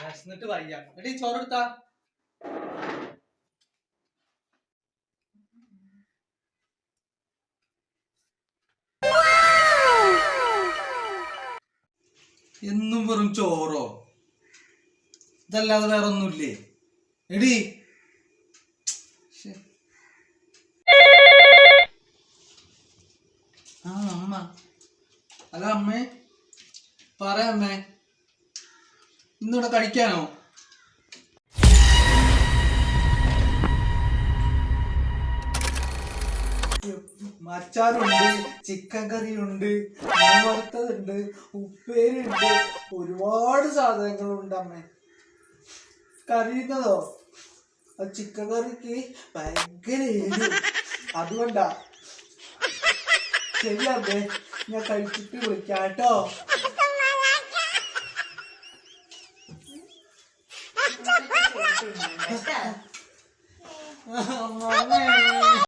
വിശന്നിട്ട് വയ്യ എടീ ചോറെടുത്താ എന്നും വെറും ചോറോ? ഇതല്ലാതെ വേറെ ഒന്നുമില്ലേ എടി ആ അമ്മ. അല്ല അമ്മേ. പറയാ അമ്മേ. ഇന്നിവിടെ കഴിക്കാനോ? മച്ചാറുണ്ട് ചിക്കൻ കറി ഉണ്ട് വറുത്തതുണ്ട് ഉപ്പേരിയുണ്ട് ഒരുപാട് സാധനങ്ങളുണ്ട് അമ്മേ. കറിയുന്നതോ ആ ചിക്കൻ കറിക്ക് ഭയങ്കര അതുകൊണ്ടാ. ശരി അമ്മേ ഞാൻ കഴിച്ചിട്ട് വിളിക്കാം കേട്ടോ. അമ്മേ